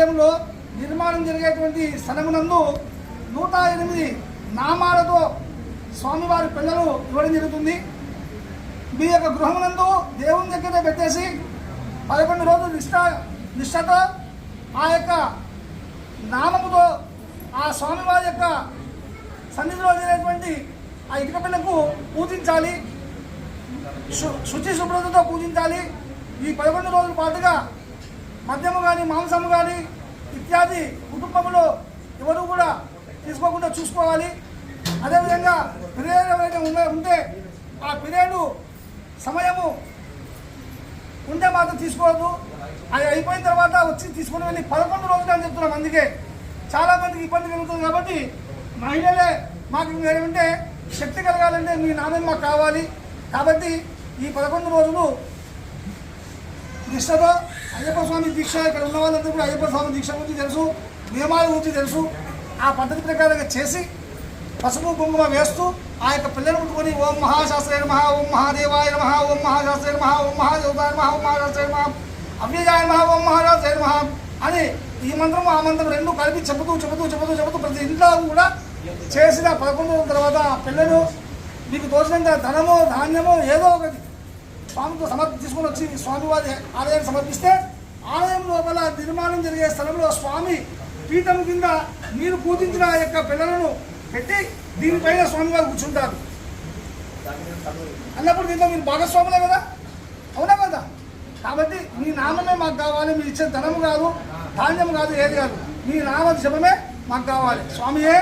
ఆలయంలో నిర్మాణం జరిగేటువంటి స్థలమునందు నూట ఎనిమిది నామాలతో స్వామివారి పిల్లలు ఇవ్వడం జరుగుతుంది. మీ యొక్క గృహమునందు దేవుని దగ్గర పెట్టేసి పదకొండు రోజులు నిష్ట నిష్టతో ఆ యొక్క నామముతో ఆ స్వామివారి యొక్క సన్నిధిలో జరిగేటువంటి ఆ ఇటుక పిల్లకు పూజించాలి. శుచి శుభ్రతతో పూజించాలి. ఈ పదకొండు రోజుల పాటుగా మద్యము కానీ మాంసము కానీ ఇత్యాది కుటుంబంలో ఎవరు కూడా తీసుకోకుండా చూసుకోవాలి. అదేవిధంగా పిరియడ్ ఏమైనా ఉంటే ఆ పీరియడ్ సమయము ఉంటే మాత్రం తీసుకోవద్దు. అది అయిపోయిన తర్వాత వచ్చి తీసుకుని వెళ్ళి పదకొండు రోజులు అని చెప్తున్నాం అందుకే. చాలామందికి ఇబ్బంది కలుగుతుంది కాబట్టి మహిళలే మాకు ఏమంటే శక్తి కలగాలంటే మీ నామం మాకు కావాలి. కాబట్టి ఈ పదకొండు రోజులు నిష్టత అయ్యప్ప స్వామి దీక్ష ఇక్కడ ఉన్న వాళ్ళందరూ కూడా అయ్యప్ప స్వామి దీక్ష గురించి తెలుసు నియమాల గురించి తెలుసు. ఆ పద్ధతి ప్రకారంగా చేసి పసుపు కుంకుమ వేస్తూ ఆ యొక్క పిల్లలు ముట్టుకొని ఓం మహాశాస్త్రే నమ ఓం మహాదేవాయ నమ ఓం మహాశాస్త్రే నమ ఓం మహాదేవతాయ నమ ఓం మహాశాస్త్రే నమ అవ్యజాయ నమ ఓం మహాశాస్త్రే నమ అని ఈ మంత్రం ఆ మంత్రం రెండు కలిపి చెబుతూ చెబుతూ చెబుతూ చెబుతూ ప్రతి ఇంట్లో కూడా చేసిన పదకొండు తర్వాత ఆ పిల్లలు మీకు తోచినంత ధనము ధాన్యము ఏదో ఒకటి స్వామితో సమర్పి తీసుకొని వచ్చి స్వామివారి ఆలయాన్ని సమర్పిస్తే ఆలయం లోపల నిర్మాణం జరిగే స్థలంలో స్వామి పీఠం కింద మీరు పూజించిన ఆ యొక్క పిల్లలను పెట్టి దీనిపైన స్వామివారు కూర్చుంటారు. అన్నప్పుడు దీంట్లో మీరు భాగస్వాములే కదా? అవునా కదా? కాబట్టి మీ నామమే మాకు కావాలి మీరు ఇచ్చే ధనము కాదు ధాన్యం కాదు ఏది కాదు. మీ నామ జపమే మాకు కావాలి. స్వామియే.